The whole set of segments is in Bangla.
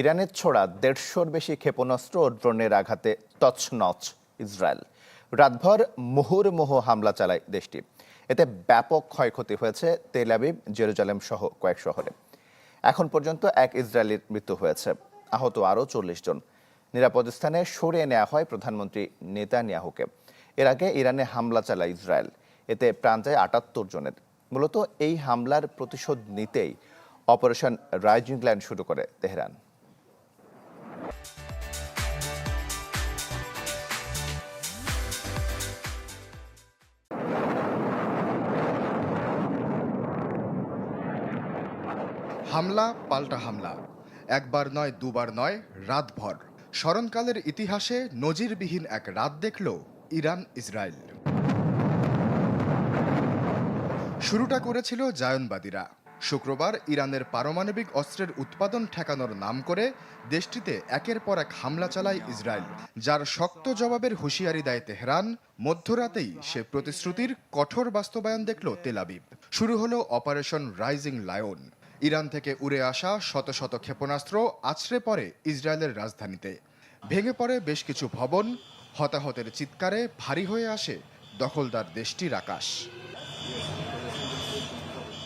ইরানের ছোড়া দেড়শোর বেশি ক্ষেপণাস্ত্র ও ড্রোনের আঘাতে তছনছ ইসরায়েল। রাতভর মুহুর্মুহু হামলা চালায় দেশটি। এতে ব্যাপক ক্ষয়ক্ষতি হয়েছে তেল আবিব, জেরুজালেম সহ কয়েক শহরে। এখন পর্যন্ত এক ইসরায়েলির মৃত্যু হয়েছে। আহত আরও চল্লিশ জন। নিরাপদ স্থানে সরিয়ে নেওয়া হয় প্রধানমন্ত্রী নেতানিয়াহুকে। এর আগে ইরানে হামলা চালায় ইসরায়েল। এতে প্রাণ যায় আটাত্তর জনের। মূলত এই হামলার প্রতিশোধ নিতেই অপারেশন রাইজিং ল্যান্ড শুরু করে তেহরান। হামলা, পাল্টা হামলা। একবার নয়, দুবার নয়, রাতভর। স্মরণকালের ইতিহাসে নজিরবিহীন এক রাত দেখল ইরান, ইসরায়েল। শুরুটা করেছিল জায়নবাদীরা। শুক্রবার ইরানের পারমাণবিক অস্ত্রের উৎপাদন ঠেকানোর নাম করে দেশটিতে একের পর এক হামলা চালায় ইসরায়েল, যার শক্ত জবাবের হুঁশিয়ারি দেয় তেহরান। মধ্যরাতেই সে প্রতিশ্রুতির কঠোর বাস্তবায়ন দেখল তেলাবিব শুরু হলো অপারেশন রাইজিং লায়ন। ইরান থেকে উড়ে আসা শত শত ক্ষেপণাস্ত্র আছড়ে পড়ে ইসরায়েলের রাজধানীতে। ভেঙে পড়ে বেশ কিছু ভবন, হতাহতের চিৎকারে ভারী হয়ে আসে দখলদার দেশটির আকাশ।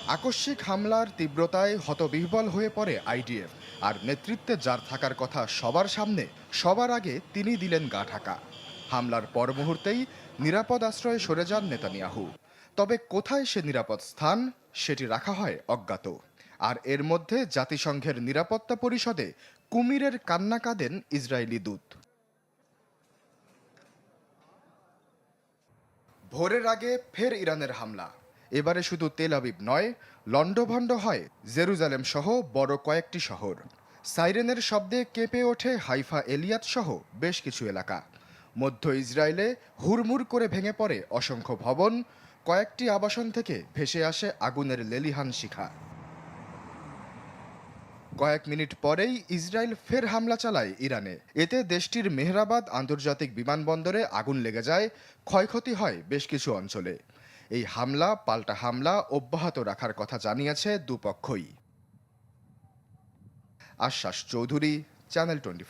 আকস্মিক হামলার তীব্রতায় হতবিহ্বল হয়ে পড়ে আইডিএফ, আর নেতৃত্বে যার থাকার কথা সবার সামনে, সবার আগে তিনি দিলেন গা ঢাকা। হামলার পর মুহূর্তেই নিরাপদ আশ্রয়ে সরে যান নেতানিয়াহু। তবে কোথায় সে নিরাপদ স্থান, সেটি রাখা হয় অজ্ঞাত। আর এর মধ্যে জাতিসংঘের নিরাপত্তা পরিষদে কুমিরের কান্না কাঁদেন ইসরায়েলি দূত। ভোরের আগে ফের ইরানের হামলা। এবারে শুধু তেল আবিব নয় লন্ডভণ্ড হয় জেরুজালেম সহ বড় কয়েকটি শহর। সাইরেনের শব্দে কেঁপে ওঠে হাইফা এলিয়াত সহ বেশ কিছু এলাকা। মধ্য ইসরায়েলে হুড়মুড় করে ভেঙে পড়ে অসংখ্য ভবন, কয়েকটি আবাসন থেকে ভেসে আসে আগুনের লেলিহান শিখা। কয়েক মিনিট পরেই ইসরায়েল ফের হামলা চালায় ইরানে। এতে দেশটির মেহরাবাদ আন্তর্জাতিক বিমানবন্দরে আগুন লেগে যায়, ক্ষয়ক্ষতি হয় বেশ কিছু অঞ্চলে। এই হামলা, পাল্টা হামলা অব্যাহত রাখার কথা জানিয়েছে দুপক্ষই। আশ্বাস চৌধুরী, চ্যানেল টোয়েন্টি